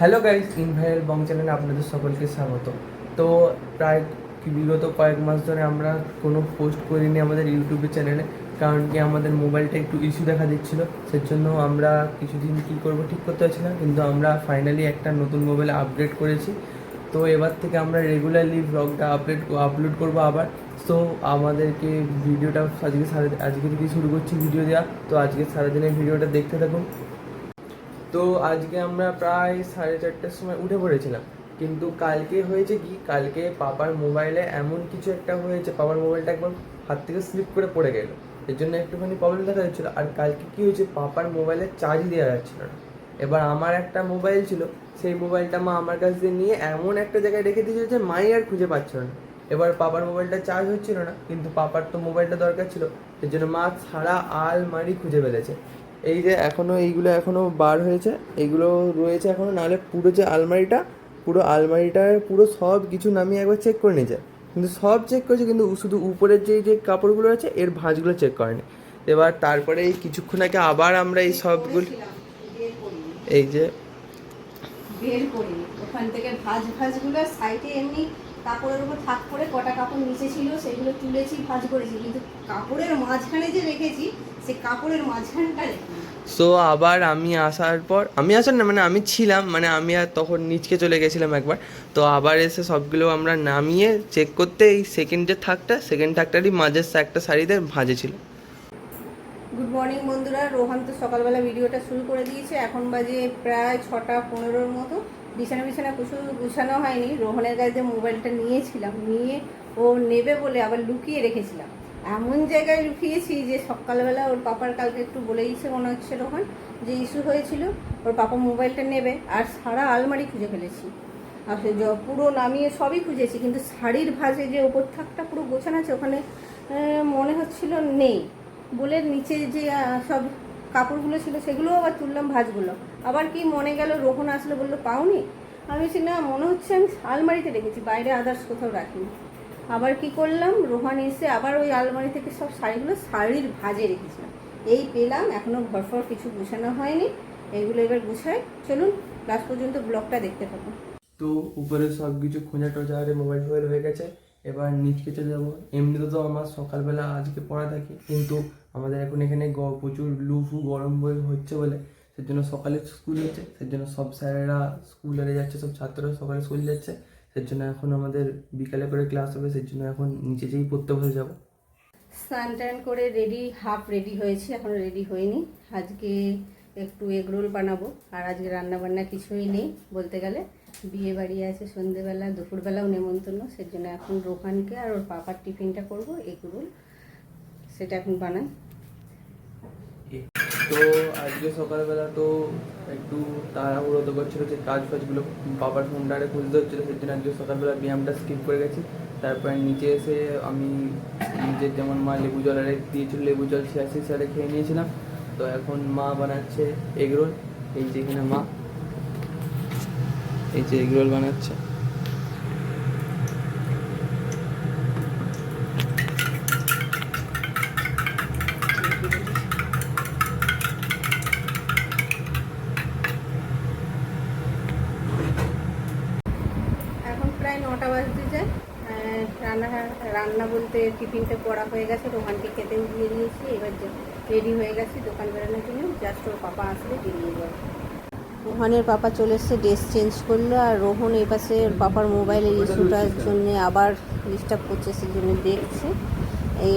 Hello guys ইনভাইরাল বং চ্যানেলে আপনাদের সকলকে স্বাগত। তো প্রায় বিগত কয়েক মাস ধরে আমরা কোনো পোস্ট করিনি আমাদের ইউটিউবের চ্যানেলে কারণ কি আমাদের মোবাইলটা একটু ইস্যু দেখা দিচ্ছিল, সেজন্য আমরা কিছুদিন কী করব ঠিক করতে পারছি না, কিন্তু আমরা ফাইনালি একটা নতুন মোবাইলে আপগ্রেড করেছি। তো এবার থেকে আমরা রেগুলারলি ব্লগটা আপডেট আপলোড করব আবার। তো আমাদেরকে ভিডিওটা আজকে সারা আজকে থেকে শুরু করছি ভিডিও দেওয়া। তো আজকে সারাদিনের ভিডিওটা দেখতে থাকুন। তো আজকে আমরা প্রায় সাড়ে চারটের সময় উঠে পড়েছিলাম। কিন্তু কালকে হয়েছে কি? কালকে পাপার মোবাইলে এমন কিছু একটা হয়েছে, পাপার মোবাইলটা একবার হাত থেকে স্লিপ করে পড়ে গেল। এর জন্য একটুখানি প্রবলেম দেখা যাচ্ছিল। আর কালকে কি হয়েছে? পাপার মোবাইলে চার্জ দেওয়া যাচ্ছিল না। এবার আমার একটা মোবাইল ছিল, সেই মোবাইলটা মা আমার কাছ দিয়ে নিয়ে এমন একটা জায়গায় রেখে দিয়েছিল যে মাই আর খুঁজে পাচ্ছিল না। এবার পাপার মোবাইলটা চার্জ হচ্ছিল না, কিন্তু পাপার তো মোবাইলটা দরকার ছিল। এর জন্য মা সারা আলমারি খুঁজে ফেলেছে। এই যে এখনও এইগুলো এখনও বার হয়েছে এইগুলো রয়েছে এখনও নাহলে পুরো যে আলমারিটা, পুরো আলমারিটার পুরো সব কিছু নামিয়ে একবার চেক করে নিয়েছে। কিন্তু সব চেক করেছে, কিন্তু শুধু উপরের যে যে কাপড়গুলো আছে, এর ভাঁজগুলো চেক করেনি। এবার তারপরে এই কিছুক্ষণ আগে আবার আমরা এই সবগুলো এই যে এমনি কাপড়ের উপর থাক করে কটা কাপড় নিচে ছিল, সেগুলো তুলেছি করেছি। কিন্তু কাপড়ের মাঝখানে যে রেখেছি সে কাপড়ের মাঝখানটা সো আবার আমি আসার পর আমি আসার না মানে আমি ছিলাম মানে আমি আর তখন নিচকে চলে গেছিলাম একবার। তো আবার এসে সবগুলো আমরা নামিয়ে চেক করতে এই সেকেন্ড যে থাকটা সেকেন্ড থাকটারই মাঝের একটা শাড়িতে ভাজে ছিল। গুড মর্নিং বন্ধুরা রোহান তো সকালবেলা ভিডিওটা শুরু করে দিয়েছে। এখন বাজে প্রায় ছটা পনেরোর মতো। বিছানা বিছানা কিছু গুছানো হয়নি। রোহনের কাছে মোবাইলটা নিয়েছিলাম নিয়ে ও নেবে বলে আবার লুকিয়ে রেখেছিলাম। এমন জায়গায় লুকিয়েছি যে সকালবেলা ওর পাপার কালকে একটু বলে দিয়েছে মনে হচ্ছে রোহন যে ইস্যু হয়েছিল, ওর পাপা মোবাইলটা নেবে আর সারা আলমারি খুঁজে ফেলেছি। আর পুরো নামিয়ে সবই খুঁজেছি, কিন্তু শাড়ির ভাঁজে যে ওপর থাকটা পুরো গোছানো আছে, ওখানে মনে হচ্ছিল নেই। বলে নিচে যে সব কাপড়গুলো ছিল সেগুলোও আবার তুললাম ভাঁজগুলো। আবার কি মনে গেল, রোহন আসলে বলল, পাওনি? আমি বলছি, না, মনে হচ্ছে আমি আলমারিতে রেখেছি, বাইরে আদার্স কোথাও রাখিনি। আবার কি করলাম? রোহান এসে আবার ওই আলমারি থেকে সব শাড়িগুলো শাড়ির ভাজে রেখেছিলাম। এই পেলাম এখনও ঘরফর কিছু গুছানো হয়নি। এইগুলো এবার গুছাই। চলুন লাস্ট পর্যন্ত ব্লগটা দেখতে থাকুন। তো উপরে সব কিছু খোঁজা টোজা আরে মোবাইল ফোবাইল হয়ে গেছে। এবার নিচকে চলে যাব। এমনিতে তো আমার সকালবেলা আজকে পড়া থাকে, কিন্তু আমাদের এখন এখানে গ- প্রচুর লু ফু গরম বই হচ্ছে বলে, সেজন্য সকালে স্কুল হচ্ছে, সেজন্য সব স্যারেরা স্কুলে যাচ্ছে, সব ছাত্ররা সকালে স্কুল যাচ্ছে। সেজন্য এখন আমাদের বিকালে করে ক্লাস হবে সেজন্য এখন নিচে যেই পড়তে বসে যাব। স্নান টান করে রেডি হাফ রেডি হয়েছি এখন রেডি হয়নি। আজকে একটু এগ রোল বানাবো আর আজকে রান্না বান্না কিছুই নেই বলতে গেলে। বিয়ে বাড়ি আছে সন্ধেবেলা দুপুরবেলাও নেমন্তন্ন সেজন্য এখন রোহানকে আর ওর পাপার টিফিনটা করব এগ রোল সেটা এখন বানাই। তো আজকে সকালবেলা তো একটু তাড়াহুড়ো তো করছিল, যে কাজ ফাজগুলো বাবার ফোনটারে খুঁজতে হচ্ছিল সেই জন্য আজকে সকালবেলা ব্যায়ামটা স্কিপ করে গেছি। তারপরে নিচে এসে আমি নিজের যেমন মা লেবু জল আরে দিয়েছিল, লেবু জল ছিয়াশি সালে খেয়ে নিয়েছিলাম। তো এখন মা বানাচ্ছে এগরোল এই যে এখানে মা, এই যে এগরোল বানাচ্ছে এখন প্রায় নটা বাজতে যায় আহ, রান্না রান্না বলতে টিফিনটা করা হয়ে গেছে, রোহানকে খেতেও দিয়ে দিয়েছি। এবার রেডি হয়ে গেছি, দোকান বেরোনোর জন্য জাস্ট ওর পাপা আসলে বেরিয়ে যাবে। রোহানের পাপা চলে এসছে ড্রেস চেঞ্জ করল আর রোহন এই পাশে পাপার মোবাইলের ইস্যুটার জন্য আবার ডিস্টার্ব করছে, সেই জন্য দেখছে। এই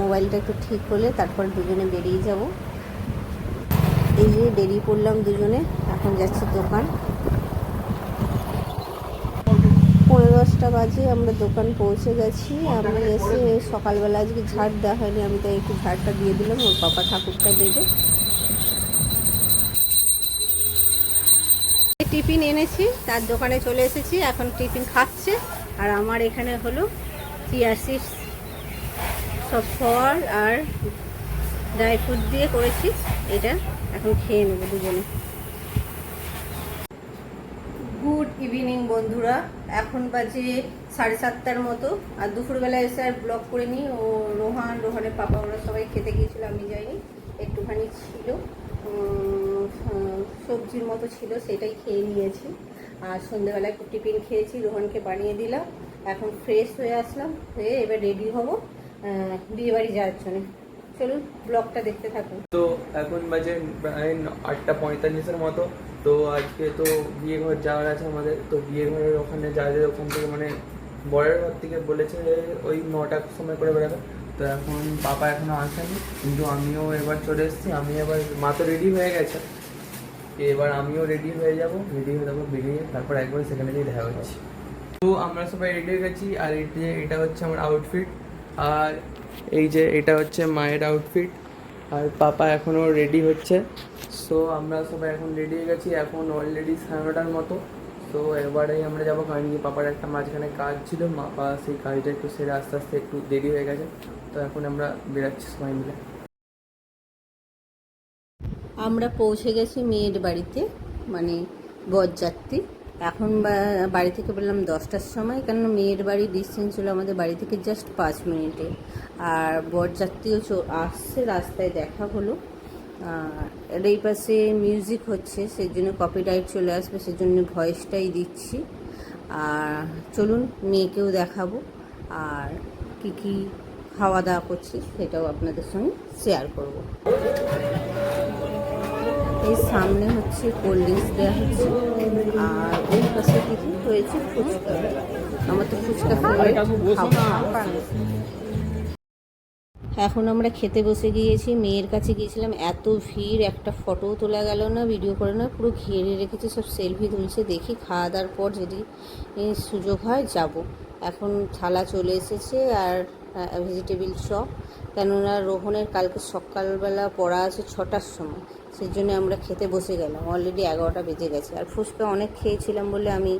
মোবাইলটা একটু ঠিক হলে তারপর দুজনে বেরিয়ে যাব। এই যে বেরিয়ে পড়লাম দুজনে, এখন যাচ্ছি দোকান। পনেরো দশটা বাজে, আমরা দোকান পৌঁছে গেছি। আমি এসে সকালবেলা আজকে ঝাড় দেওয়া হয়নি, আমি তাই একটু ঝাড়টা দিয়ে দিলাম, ওর পাপা ঠাকুরটা দেবে। টিফিন এনেছি, তার দোকানে চলে এসেছি, এখন টিফিন খাচ্ছে। আর আমার এখানে হলো চিয়াশিস সব ফল আর ড্রাই ফ্রুট দিয়ে করেছি। এটা এখন খেয়ে নেব দুজনে। গুড ইভিনিং বন্ধুরা। এখন বাজে সাড়ে সাতটার মতো। আর দুপুরবেলা এসে আর ব্লগ করে নিই ও রোহান, রোহানের পাপা, ওরা সবাই খেতে গিয়েছিল, আমি যাইনি। একটুখানি ছিল। সবজির মতো ছিল, সেটাই খেয়ে নিয়েছি। আর সন্ধ্যেবেলায় টিফিন খেয়েছি, রোহনকে বানিয়ে দিলাম। এখন ফ্রেশ হয়ে আসলাম, হয়ে এবার রেডি হব বিয়েবাড়ি যাওয়ার জন্য। চলুন ব্লগটা দেখতে থাকুন। তো এখন বাজে প্রায় আটটা পঁয়তাল্লিশের মতো। তো আজকে তো বিয়ে ঘর যাওয়ার আছে আমাদের। তো বিয়ে ঘরের ওখানে যা যাদের ওখান থেকে মানে বরের ঘর থেকে বলেছে ওই নটার সময় করে বেরোবে। তো এখন পাপা এখনও আসেনি, কিন্তু আমিও এবার চলে এসেছি। আমি এবার, মা তো রেডি হয়ে গেছে। এবার আমিও রেডি হয়ে যাব। রেডি হয়ে যাব বেরিয়ে তারপর একবার সেখানে গিয়ে দেখা হচ্ছে। তো আমরা সবাই রেডি হয়ে গেছি। আর এটা হচ্ছে আমার আউটফিট আর এই যে এটা হচ্ছে মায়ের আউটফিট আর পাপা এখনও রেডি হচ্ছে। সো আমরা সবাই এখন রেডি হয়ে গেছি, এখন অলরেডি সাড়ে মতো। তো এবারেই আমরা যাব কারণ কি পাপার একটা মাঝখানে কাজ ছিল, পাপা সেই কাজটা একটু সেরে আস্তে আস্তে একটু দেরি হয়ে গেছে। তো এখন আমরা বেরাচ্ছি সবাই মিলে। আমরা পৌঁছে গেছি মেয়ের বাড়িতে মানে বরযাত্রী। এখন বাড়ি থেকে বললাম দশটার সময় কেন মেয়ের বাড়ি ডিস্টেন্স ছিল আমাদের বাড়ি থেকে জাস্ট পাঁচ মিনিটে। আর বরযাত্রীও আসছে, রাস্তায় দেখা হলো। আর এই পাশে মিউজিক হচ্ছে সেই জন্য কপিরাইট চলে আসবে সেই জন্য ভয়েসটাই দিচ্ছি। আর চলুন, মেয়েকেও দেখাবো। আর কি কি খাওয়া দাওয়া করছি, সেটাও আপনাদের সঙ্গে শেয়ার করব। এই সামনে হচ্ছে কোল্ড ড্রিঙ্কস দেওয়া হচ্ছে। আর ওই পাশে কিছু হয়েছে ফুচকা। আমার তো ফুচকা এখন আমরা খেতে বসে গিয়েছি। মেয়ের কাছে গিয়েছিলাম, এত ভিড়, একটা ফটোও তোলা গেল না ভিডিও করে না, পুরো ঘিরে রেখেছে, সব সেলফি তুলছে, দেখি খাওয়া দাওয়ার পর যদি সুযোগ হয় যাব। এখন থালা চলে এসেছে আর ভেজিটেবিল চপ কেননা রোহনের কালকে সকালবেলা পড়া আছে ছটার সময়। সেই জন্য আমরা খেতে বসে গেলাম। অলরেডি এগারোটা বেজে গেছে। আর ফুচকা অনেক খেয়েছিলাম বলে আমি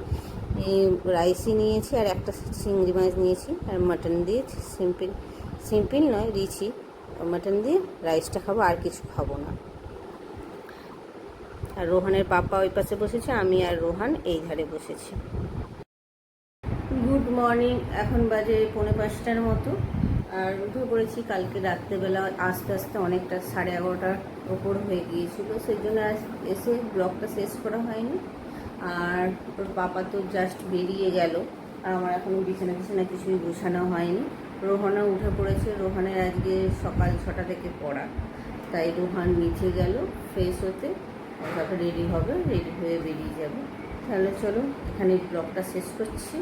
রাইসই নিয়েছি আর একটা চিংড়ি মাছ নিয়েছি আর মাটন দিয়ে সিম্পল সিম্পল নয়, রিচি। মাটন দিয়ে রাইসটা খাব, আর কিছু খাব না। আর রোহানের পাপা ওই পাশে বসেছে, আমি আর রোহান এই ধারে বসেছি। গুড মর্নিং এখন বাজে পৌনে পাঁচটার মতো। আর উঠে পড়েছি কালকে রাত্রেবেলা, আস্তে আস্তে অনেকটা, সাড়ে এগারোটার ওপর হয়ে গিয়েছিল। সেই জন্য আজ এসে ব্লগটা শেষ করা হয়নি। আর ওর পাপা তো জাস্ট বেরিয়ে গেল। আর আমার এখনও বিছানা বিছানা কিছুই গোছানো হয়নি। রোহানা উঠে পড়েছে। রোহানের আজকে সকাল ছটা থেকে পড়া। তাই রোহান নিচে গেল ফ্রেশ হতে। তারপর রেডি হবে রেডি হয়ে বেরিয়ে যাবে। তাহলে চলো এখানে ব্লগটা শেষ করছি।